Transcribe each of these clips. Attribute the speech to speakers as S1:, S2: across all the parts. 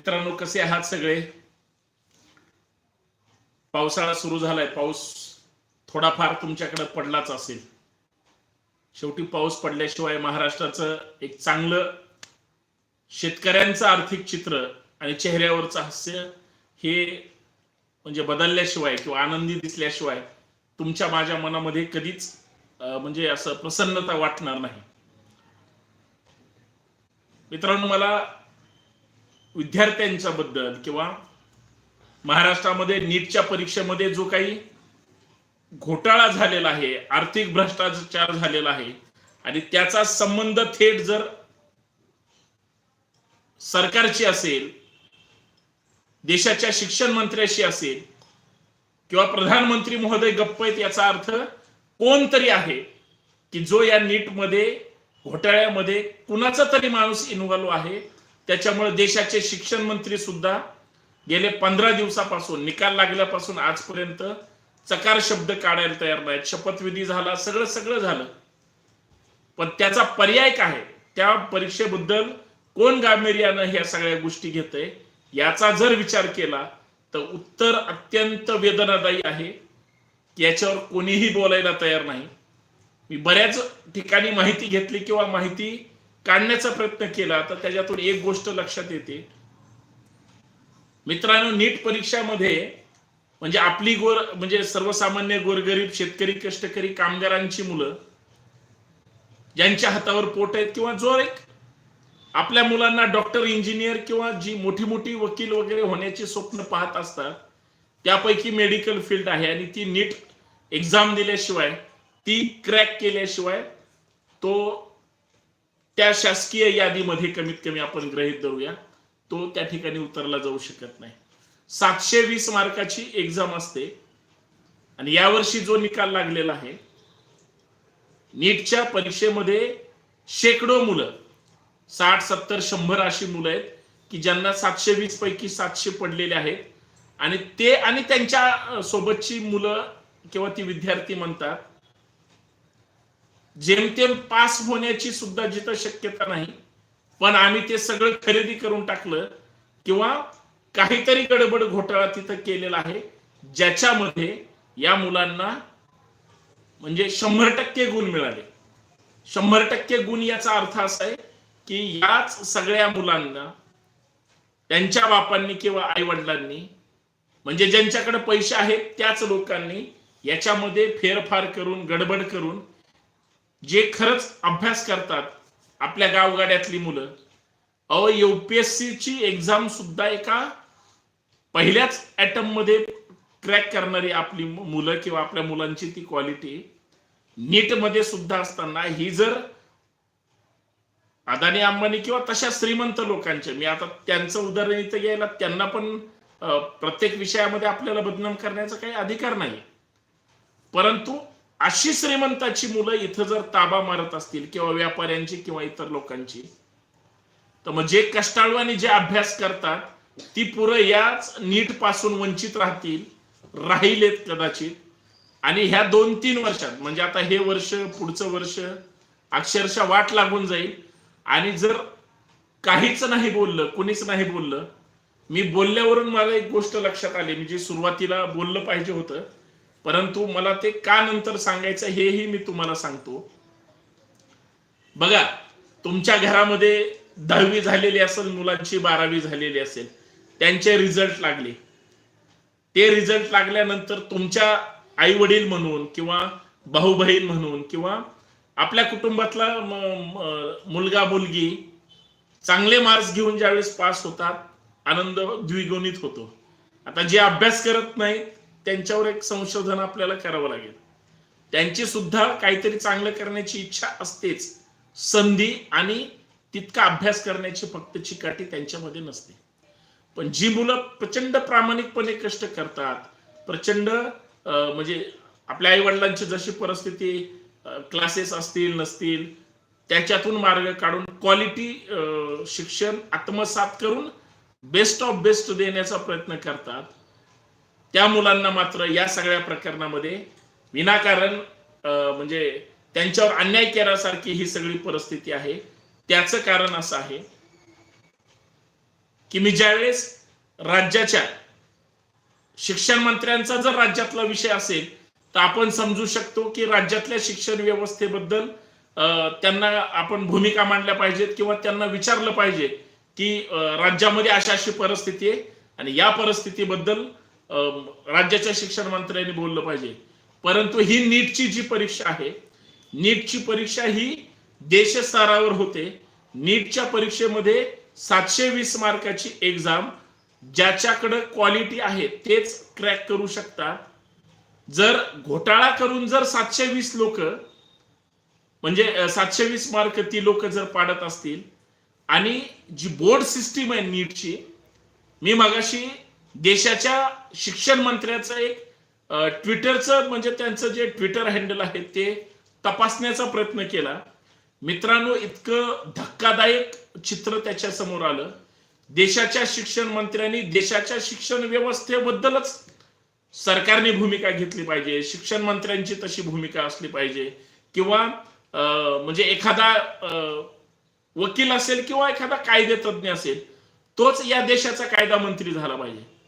S1: मित्रांनो कसे आहात सगळे? पावसाळा सुरू झालाय. पाऊस थोडाफार तुमच्याकडे पडलाच असेल. शेवटी पाऊस पडल्याशिवाय महाराष्ट्राचं एक चांगलं शेतकऱ्यांचं आर्थिक चित्र आणि चेहऱ्यावरचं हास्य हे म्हणजे बदलल्याशिवाय किंवा आनंदी दिसल्याशिवाय तुमच्या माझ्या मनामध्ये कधीच म्हणजे असं प्रसन्नता वाटणार नाही. मित्रांनो मला विद्यार्थ्यांच्या बद्दल किंवा महाराष्ट्रामध्ये नीटच्या परीक्षेमध्ये जो काही घोटाळा झालेला आहे आर्थिक भ्रष्टाचार झालेला आहे आणि त्याचा संबंध थेट जर सरकारची असेल देशाच्या शिक्षण मंत्र्याशी असेल किंवा प्रधानमंत्री महोदय गप्प आहेत याचा अर्थ कोणतरी आहे की जो या नीटमध्ये घोटाळ्यामध्ये कुणाचा तरी माणूस इन्व्हॉल्व आहे त्याच्यामुळे देशाचे शिक्षण मंत्री सुद्धा गेले पंधरा दिवसापासून निकाल लागल्यापासून आजपर्यंत चकार शब्द काढायला तयार नाहीत. शपथविधी झाला सगळं सगळं झालं. पण त्याचा पर्याय काय? त्या परीक्षेबद्दल कोण गांभीर्यानं ह्या सगळ्या गोष्टी घेतय? याचा जर विचार केला तर उत्तर अत्यंत वेदनादायी आहे. याच्यावर कोणीही बोलायला तयार नाही. मी बऱ्याच ठिकाणी माहिती घेतली किंवा माहिती काढण्याचा प्रयत्न केला तर त्याच्यातून एक गोष्ट लक्षात येते. मित्रांनो नीट परीक्षामध्ये म्हणजे आपली गोर म्हणजे सर्वसामान्य गोरगरीब शेतकरी कष्टकरी कामगारांची मुलं ज्यांच्या हातावर पोट आहेत किंवा जो एक आपल्या मुलांना डॉक्टर इंजिनियर किंवा जी मोठी मोठी वकील वगैरे होण्याची स्वप्न पाहत असतात त्यापैकी मेडिकल फील्ड आहे आणि ती नीट एक्झाम दिल्याशिवाय ती क्रॅक केल्याशिवाय तो त्या शासकीय यादीमध्ये कमीत कमी आपण गृहीत धरूया तो त्या ठिकाणी उतरला जाऊ शकत नाही. सातशे वीस मार्काची एक्झाम असते आणि यावर्षी जो निकाल लागलेला आहे नीटच्या परीक्षेमध्ये शेकडो मुलं साठ सत्तर शंभर अशी मुलं आहेत की ज्यांना सातशे वीस पैकी सातशे पडलेले आहेत आणि ते आणि त्यांच्या सोबतची मुलं किंवा ती विद्यार्थी म्हणतात जेमतेम पास होण्याची सुद्धा जिथं शक्यता नाही पण आम्ही ते सगळं खरेदी करून टाकलं किंवा काहीतरी गडबड घोटाळा तिथं केलेला आहे ज्याच्यामध्ये या मुलांना म्हणजे शंभर टक्के गुण मिळाले. शंभर टक्के गुण याचा अर्थ असा आहे की याच सगळ्या मुलांना त्यांच्या बापांनी किंवा आई वडिलांनी म्हणजे ज्यांच्याकडे पैसे आहेत त्याच लोकांनी याच्यामध्ये फेरफार करून गडबड करून जे खरंच अभ्यास करतात आपल्या गावगाड्यातली मुलं अ युपीएससी ची एक्झाम सुद्धा एका पहिल्याच ॲटममध्ये क्रॅक करणारी आपली मुलं किंवा आपल्या मुलांची ती क्वालिटी नीटमध्ये सुद्धा असताना ही जर अदानी अंबानी किंवा तशा श्रीमंत लोकांच्या मी आता त्यांचं उदाहरण इथं घ्यायला त्यांना पण प्रत्येक विषयामध्ये आपल्याला बदनाम करण्याचा काही अधिकार नाही. परंतु अशी श्रीमंताची मुलं इथं जर ताबा मारत असतील किंवा व्यापाऱ्यांची किंवा इतर लोकांची तर मग जे कष्टाळू आणि जे अभ्यास करतात ती पुरं याच नीटपासून वंचित राहतील राहिलेत कदाचित. आणि ह्या दोन तीन वर्षात म्हणजे आता हे वर्ष पुढचं वर्ष अक्षरशः वाट लागून जाईल. आणि जर काहीच नाही बोललं कुणीच नाही बोललं मी बोलल्यावरून मला एक गोष्ट लक्षात आली. म्हणजे सुरुवातीला बोललं पाहिजे होतं परंतु मला ते का नंतर सांगायचं हेही मी तुम्हाला सांगतो. बघा तुमच्या घरामध्ये दहावी झालेली असेल मुलांची बारावी झालेली असेल त्यांचे रिझल्ट लागले. ते रिझल्ट लागल्यानंतर तुमच्या आई वडील म्हणून किंवा भाऊ बहीण म्हणून किंवा आपल्या कुटुंबातला मुलगा मुलगी चांगले मार्क्स घेऊन ज्यावेळेस पास होतात आनंद द्विगुणित होतो. आता जे अभ्यास करत नाहीत त्यांच्यावर एक संशोधन आपल्याला करावं लागेल. त्यांची सुद्धा काहीतरी चांगलं करण्याची इच्छा असतेच. संधी आणि तितका अभ्यास करण्याची फक्त चिकाटी त्यांच्यामध्ये नसते. पण जी मुलं प्रचंड प्रामाणिकपणे कष्ट करतात प्रचंड अं, म्हणजे आपल्या आई वडिलांची जशी परिस्थिती क्लासेस असतील नसतील त्याच्यातून मार्ग काढून क्वालिटी शिक्षण आत्मसात करून बेस्ट ऑफ बेस्ट देण्याचा प्रयत्न करतात. त्या मुलांना मात्र या सगळ्या प्रकरणामध्ये विनाकारण म्हणजे त्यांच्यावर अन्याय केल्यासारखी ही सगळी परिस्थिती आहे. त्याचं कारण असं आहे की मी ज्यावेळेस राज्याच्या शिक्षण मंत्र्यांचा जर राज्यातला विषय असेल तर आपण समजू शकतो की राज्यातल्या शिक्षण व्यवस्थेबद्दल त्यांना आपण भूमिका मांडल्या पाहिजेत किंवा त्यांना विचारलं पाहिजे की राज्यामध्ये अशा अशी परिस्थिती आहे. आणि या परिस्थितीबद्दल राज्याच्या शिक्षण मंत्र्यांनी बोललं पाहिजे. परंतु ही नीटची जी परीक्षा आहे नीटची परीक्षा ही देशस्तरावर होते. नीटच्या परीक्षेमध्ये सातशे वीस मार्काची एक्झाम ज्याच्याकडे क्वालिटी आहे तेच क्रॅक करू शकता जर घोटाळा करून जर सातशे वीस लोक म्हणजे सातशे वीस मार्क ती लोक जर पाडत असतील आणि जी बोर्ड सिस्टीम आहे नीटची मी मगाशी देशाच्या शिक्षण मंत्र्याचं एक ट्विटरचं म्हणजे त्यांचं जे ट्विटर हँडल आहे ते तपासण्याचा प्रयत्न केला. मित्रांनो इतकं धक्कादायक चित्र त्याच्यासमोर आलं. देशाच्या शिक्षण मंत्र्यांनी देशाच्या शिक्षण व्यवस्थेबद्दलच सरकारने भूमिका घेतली पाहिजे. शिक्षण मंत्र्यांची तशी भूमिका असली पाहिजे. किंवा अं, म्हणजे एखादा वकील असेल किंवा एखादा कायदेतज्ञ असेल तोच या देशाचा कायदा मंत्री झाला पाहिजे.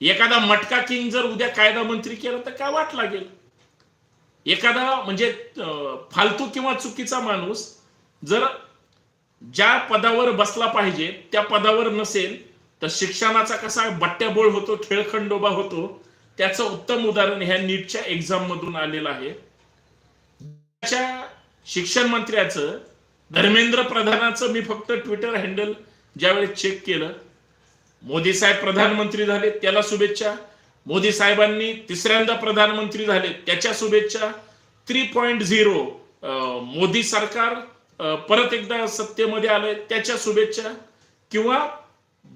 S1: एखादा मटका किंग जर उद्या कायदा मंत्री केला तर काय वाट लागेल? एखादा म्हणजे फालतू किंवा चुकीचा माणूस जर ज्या पदावर बसला पाहिजे त्या पदावर नसेल तर शिक्षणाचा कसा बट्ट्याबोळ होतो खेळखंडोबा होतो त्याचं उत्तम उदाहरण ह्या नीटच्या एक्झाम मधून आलेलं आहे. त्याच्या शिक्षण मंत्र्याचं धर्मेंद्र प्रधानाचं मी फक्त ट्विटर हँडल ज्यावेळेस चेक केलं मोदी साहेब प्रधानमंत्री झाले त्याला शुभेच्छा. मोदी साहेबांनी तिसऱ्यांदा प्रधानमंत्री झाले त्याच्या शुभेच्छा. थ्री पॉइंट झिरो मोदी सरकार परत एकदा सत्तेमध्ये आलंय त्याच्या शुभेच्छा. किंवा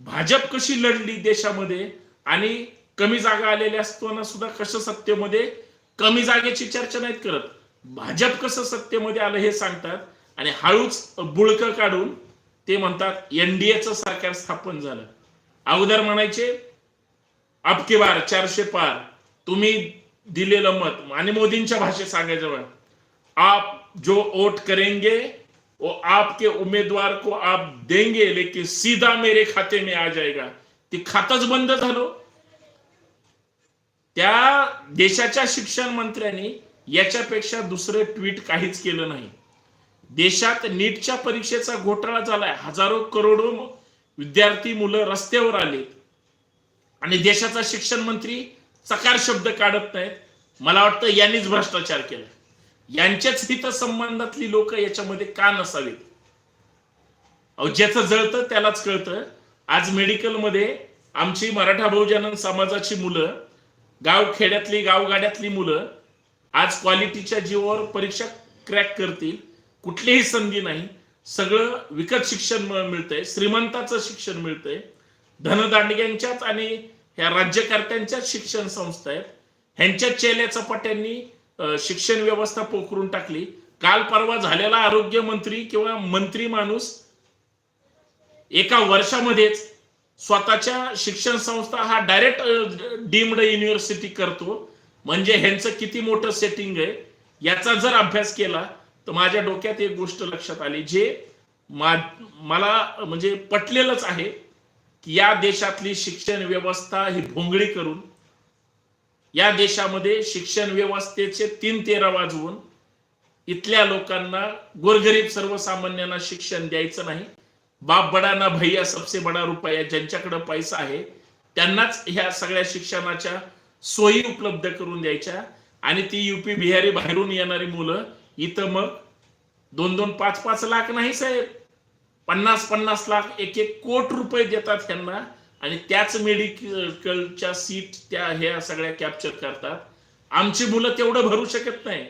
S1: भाजप कशी लढली देशामध्ये आणि कमी जागा आलेल्या असताना सुद्धा कसं सत्तेमध्ये कमी जागेची चर्चा नाहीत करत. भाजप कसं सत्तेमध्ये आलं हे सांगतात. आणि हळूच बुळकं काढून ते म्हणतात एनडीएचं सरकार स्थापन झालं. अगोदर म्हणायचे अबकी बार चारशे पार तुम्ही दिलेलं मत. आणि मोदींच्या भाषेत सांगायचं बघा. आप जो वोट करेंगे वो आपके उमेदवार को आप देंगे लेकिन सीधा मेरे खाते में आ जाएगा. ती खातच बंद झालो. त्या देशाच्या शिक्षण मंत्र्यांनी याच्यापेक्षा दुसरं ट्विट काहीच केलं नाही. देशात नीटच्या परीक्षेचा घोटाळा झालाय. हजारो करोडो विद्यार्थी मुलं रस्त्यावर आलेत. आणि देशाचा शिक्षण मंत्री चकार शब्द काढत नाहीत. मला वाटतं यांनीच भ्रष्टाचार केला यांच्याच हित संबंधातली लोक याच्यामध्ये का नसावीत? अहो ज्याचं जळतं त्यालाच कळतं. आज मेडिकलमध्ये आमची मराठा बहुजन समाजाची मुलं गाव खेड्यातली गावगाड्यातली मुलं आज क्वालिटीच्या जीवावर परीक्षा क्रॅक करतील. कुठलीही संधी नाही. सगळं विकत शिक्षण मिळतंय श्रीमंताचं शिक्षण मिळतंय. धनदांडग्यांच्याच आणि ह्या राज्यकर्त्यांच्याच शिक्षण संस्था आहेत. ह्यांच्या चेल्या चपाट्यांनी शिक्षण व्यवस्था पोखरून टाकली. काल परवा झालेला आरोग्य मंत्री किंवा मंत्री माणूस एका वर्षामध्येच स्वतःच्या शिक्षण संस्था हा डायरेक्ट डीम्ड युनिव्हर्सिटी करतो. म्हणजे ह्यांचं किती मोठं सेटिंग आहे याचा जर अभ्यास केला तर माझ्या डोक्यात एक गोष्ट लक्षात आली जे मा- मला म्हणजे पटलेलंच आहे की या देशातली शिक्षण व्यवस्था ही भोंगळी करून या देशामध्ये शिक्षण व्यवस्थेचे तीन तेरा वाजवून इथल्या लोकांना गोरगरीब सर्वसामान्यांना शिक्षण द्यायचं नाही. बाप बडा ना भैया सबसे बडा रुपया ज्यांच्याकडे पैसा आहे त्यांनाच ह्या सगळ्या शिक्षणाच्या सोयी उपलब्ध करून द्यायच्या. आणि ती युपी बिहारी बाहेरून येणारी मुलं इथं मग दोन दोन पाच पाच लाख नाही साहेब. पन्नास पन्नास लाख एक एक कोट रुपये देतात त्यांना आणि त्याच मेडिकलच्या सीट त्या ह्या सगळ्या कॅप्चर करतात. आमची मुलं तेवढं भरू शकत नाही.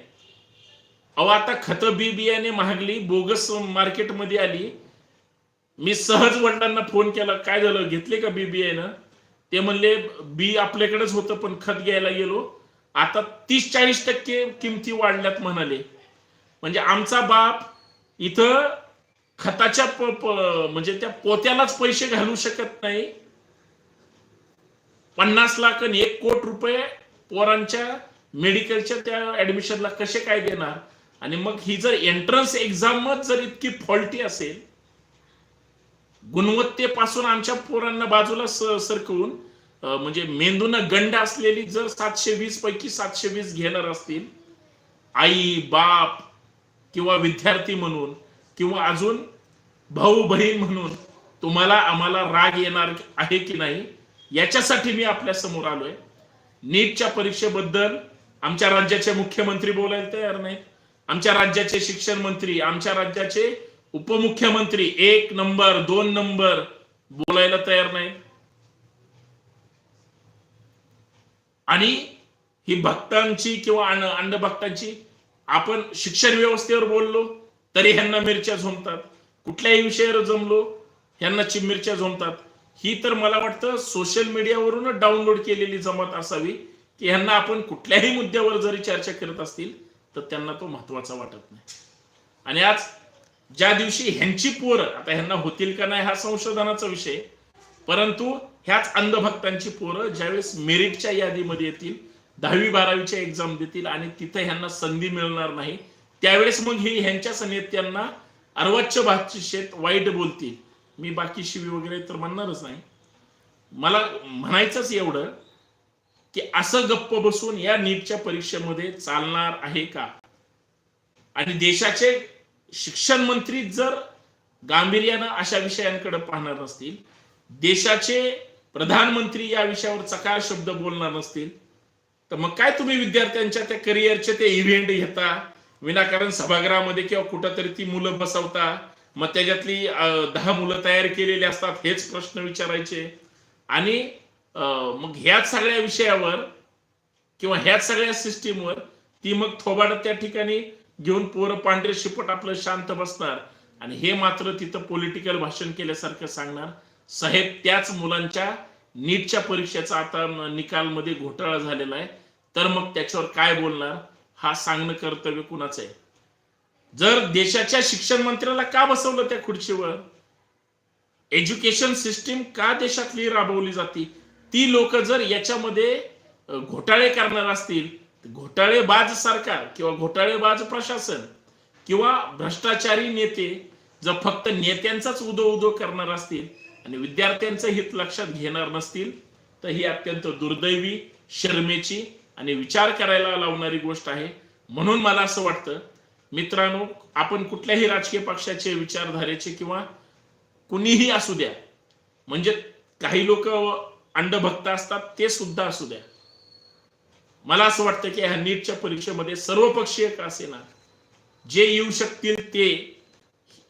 S1: अहो आता खत बी बियाणे महागली बोगस मार्केटमध्ये आली. मी सहज वडिलांना फोन केला काय झालं? घेतले का बी बियाणं? ते म्हणले बी आपल्याकडेच होतं पण खत घ्यायला गेलो. आता तीस चाळीस टक्के किमती वाढल्यात म्हणाले. म्हणजे आमचा बाप इथं खताच्या म्हणजे त्या पोत्यालाच पैसे घालू शकत नाही. पन्नास लाख आणि एक कोट रुपये पोरांच्या मेडिकलच्या त्या ऍडमिशनला कसे काय देणार? आणि मग ही जर एंट्रन्स एक्झामच जर इतकी फॉल्टी असेल गुणवत्तेपासून आमच्या पोरांना बाजूला सरकवून म्हणजे मेंदूनं गंड असलेली जर सातशे वीस पैकी सातशे वीस घेणार असतील आई बाप किंवा विद्यार्थी म्हणून किंवा अजून भाऊ बहीण म्हणून तुम्हाला आम्हाला राग येणार आहे की नाही याच्यासाठी मी आपल्यासमोर आलोय. नीटच्या परीक्षेबद्दल आमच्या राज्याचे मुख्यमंत्री बोलायला तयार नाहीत. आमच्या राज्याचे शिक्षण मंत्री आमच्या राज्याचे उपमुख्यमंत्री एक नंबर दोन नंबर बोलायला तयार नाही आणि ही भक्तांची किंवा अंड भक्तांची आपण शिक्षण व्यवस्थेवर बोललो तरी ह्यांना मिरच्या झोमतात. कुठल्याही विषयावर जमलो ह्यांना मिरच्या झोमतात. ही तर मला वाटतं सोशल मीडियावरून डाउनलोड केलेली जमात असावी की ह्यांना आपण कुठल्याही मुद्द्यावर जरी चर्चा करत असतील तर त्यांना तो महत्त्वाचा वाटत नाही. आणि आज ज्या दिवशी ह्यांची पोरं आता ह्यांना होतील का नाही हा संशोधनाचा विषय परंतु ह्याच अंधभक्तांची पोरं ज्यावेळेस मेरिटच्या यादीमध्ये येतील दहावी बारावीच्या एक्झाम देतील आणि तिथे ह्यांना संधी मिळणार नाही. त्यावेळेस मग ही ह्यांच्याच नेत्यांना अर्वाच्य भाषेत वाईट बोलतील. मी बाकी शिवी वगैरे तर म्हणणारच नाही. मला म्हणायचंच एवढं की असं गप्प बसून या नीटच्या परीक्षेमध्ये चालणार आहे का? आणि देशाचे शिक्षण मंत्री जर गांभीर्यानं अशा विषयांकडे पाहणार नसतील देशाचे प्रधानमंत्री या विषयावर चकार शब्द बोलणार नसतील तर मग काय तुम्ही विद्यार्थ्यांच्या त्या करिअरचे ते इव्हेंट घेता? विनाकारण सभागृहामध्ये किंवा कुठंतरी ती मुलं बसवता? मग त्याच्यातली दहा मुलं तयार केलेली असतात हेच प्रश्न विचारायचे. आणि मग ह्याच सगळ्या विषयावर किंवा ह्याच सगळ्या सिस्टीमवर ती मग थोबाडत त्या ठिकाणी घेऊन पोरं पांढरे शिपट आपलं शांत बसणार. आणि हे मात्र तिथं पॉलिटिकल भाषण केल्यासारखं सांगणार. साहेब त्याच मुलांच्या नीटच्या परीक्षेचा आता निकाल मध्ये घोटाळा झालेला आहे. तर मग त्याच्यावर काय बोलणार? हा सांगणं कर्तव्य कुणाचं आहे? जर देशाच्या शिक्षण मंत्र्याला का बसवलं त्या खुर्चीवर? एज्युकेशन सिस्टीम का देशातली राबवली जाते? ती लोक जर याच्यामध्ये घोटाळे करणार असतील घोटाळेबाज सरकार किंवा घोटाळेबाज प्रशासन किंवा भ्रष्टाचारी नेते जर फक्त नेत्यांचाच उदो उदो करणार असतील आणि विद्यार्थ्यांचं हित लक्षात घेणार नसतील तर ही अत्यंत दुर्दैवी शर्मेची आणि विचार करायला लावणारी गोष्ट आहे. म्हणून मला असं वाटतं मित्रांनो आपण कुठल्याही राजकीय पक्षाचे विचारधारेचे किंवा कुणीही असू द्या म्हणजे काही लोक अंडभक्त असतात ते सुद्धा असू द्या. मला असं वाटतं की ह्या नीटच्या परीक्षेमध्ये सर्वपक्षीय का असेना जे येऊ शकतील ते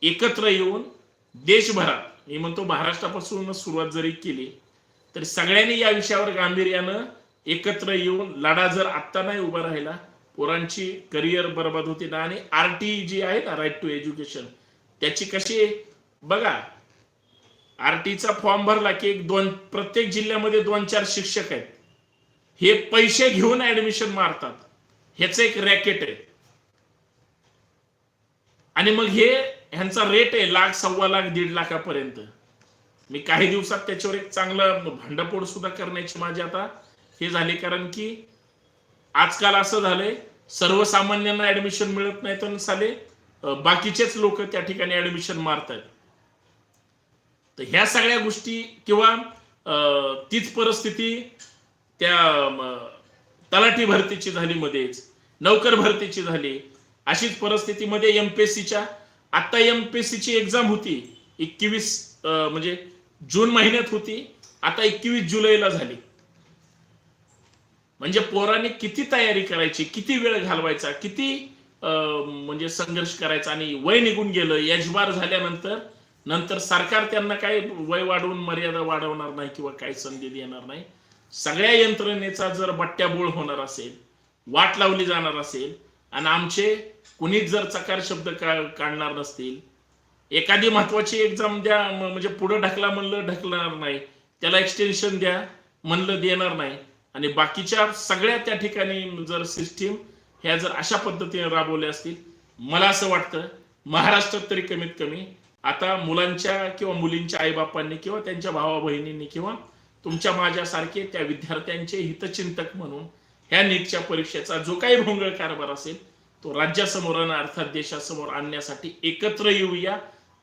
S1: एकत्र येऊन देशभरात मी म्हणतो महाराष्ट्रापासून सुरुवात जरी केली तरी सगळ्यांनी या विषयावर गांभीर्यानं एकत्र येऊन लढा जर आत्ता नाही उभा राहिला पोरांची करिअर बरबाद होते ना आणि आर टी जी आहे ना राईट टू एज्युकेशन त्याची कशी बघा आरटीचा फॉर्म भरला की एक दोन प्रत्येक जिल्ह्यामध्ये दोन चार शिक्षक आहेत. हे पैसे घेऊन ऍडमिशन मारतात. ह्याचं एक रॅकेट आहे. आणि मग हे ह्यांचा रेट आहे लाख सव्वा लाख दीड लाखापर्यंत. मी काही दिवसात त्याच्यावर एक चांगलं भांडपोड सुद्धा करण्याची माझी आता हे झाले. कारण की आजकाल असं झालंय सर्वसामान्यांना ऍडमिशन मिळत नाही तर साले बाकीचेच लोक त्या ठिकाणी ऍडमिशन मारतात तर ह्या सगळ्या गोष्टी किंवा तीच परिस्थिती त्या तलाठी भरतीची झाली मध्येच नौकर भरतीची झाली अशीच परिस्थितीमध्ये एमपीएससीच्या आता एमपीएससीची एक्झाम होती एकवीस म्हणजे जून महिन्यात होती आता एकवीस जुलैला झाली. म्हणजे पोरांनी किती तयारी करायची किती वेळ घालवायचा किती म्हणजे संघर्ष करायचा आणि वय निघून गेलं यशबार झाल्यानंतर नंतर सरकार त्यांना काय वय वाढवून मर्यादा वाढवणार नाही किंवा काही संधी देणार नाही सगळ्या यंत्रणेचा जर बट्ट्याबोळ होणार असेल वाट लावली जाणार असेल आणि आमचे कुणीच जर चकार शब्द का- काढणार नसतील एखादी महत्वाची एक्झाम द्या म्हणजे पुढं ढकला म्हणलं ढकलणार नाही त्याला एक्सटेन्शन द्या म्हणलं देणार नाही आणि बाकीच्या सगळ्या त्या ठिकाणी जर सिस्टीम ह्या जर अशा पद्धतीने राबवल्या असतील मला असं वाटतं महाराष्ट्रात तरी कमीत कमी आता मुलांच्या किंवा मुलींच्या आईबापांनी किंवा त्यांच्या भावा बहिणींनी किंवा तुमच्या माझ्यासारखे त्या विद्यार्थ्यांचे हितचिंतक म्हणून ह्या नीटच्या परीक्षेचा जो काही भोंगळ कारभार असेल तो राज्यासमोर आणि अर्थात देशासमोर आणण्यासाठी एकत्र येऊया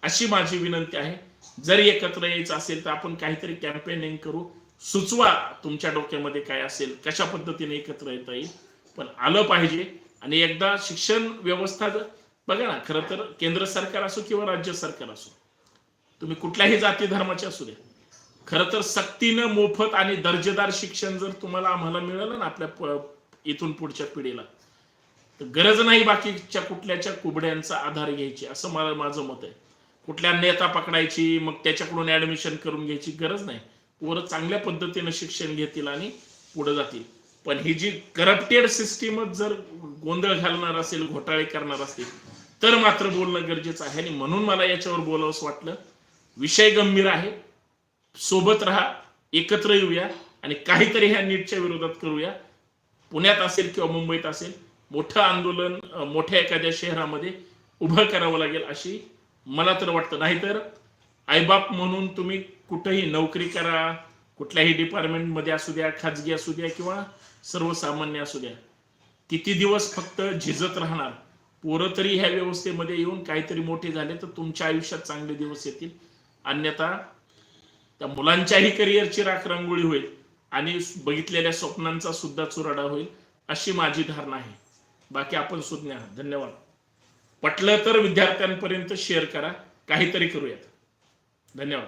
S1: अशी माझी विनंती आहे. जर एकत्र यायचं असेल तर आपण काहीतरी कॅम्पेनिंग करू. सुचवा तुमच्या डोक्यामध्ये काय असेल कशा पद्धतीने एकत्र येता येईल. पण आलं पाहिजे आणि एकदा शिक्षण व्यवस्था बघा ना खरं तर केंद्र सरकार असो किंवा राज्य सरकार असो तुम्ही कुठल्याही जाती धर्माचे असू द्या खरं तर सक्तीनं मोफत आणि दर्जेदार शिक्षण जर तुम्हाला आम्हाला मिळालं ना आपल्या इथून पुढच्या पिढीला तर गरज नाही बाकीच्या कुठल्याच्या कुबड्यांचा आधार घ्यायची असं मला माझं मत आहे. कुठल्या नेता पकडायची मग त्याच्याकडून ऍडमिशन करून घ्यायची गरज नाही. पोरं चांगल्या पद्धतीनं शिक्षण घेतील आणि पुढे जातील. पण ही जी करप्टेड सिस्टीमच जर गोंधळ घालणार असेल घोटाळे करणार असतील तर मात्र बोलणं गरजेचं आहे. आणि म्हणून मला याच्यावर बोलावंसं वाटलं. विषय गंभीर आहे. सोबत राहा एकत्र येऊया आणि काहीतरी ह्या नीटच्या विरोधात करूया. पुण्यात असेल किंवा मुंबईत असेल मोठं आंदोलन मोठ्या एखाद्या शहरामध्ये उभं करावं लागेल अशी मला तर वाटतं. नाहीतर आईबाप म्हणून तुम्ही कुठंही नोकरी करा कुठल्याही डिपार्टमेंटमध्ये असू द्या खाजगी असू द्या किंवा सर्वसामान्य असू द्या. किती दिवस फक्त झिजत राहणार? पोरं तरी ह्या व्यवस्थेमध्ये येऊन काहीतरी मोठे झाले तर तुमच्या आयुष्यात चांगले दिवस येतील. अन्यथा त्या मुलांच्याही करिअरची राख रांगोळी होईल आणि बघितलेल्या स्वप्नांचा सुद्धा चुराडा होईल अशी माझी धारणा आहे. बाकी आपण सुज्ञ आहात. धन्यवाद. पटलं तर विद्यार्थ्यांपर्यंत शेअर करा. काहीतरी करूयात. धन्यवाद.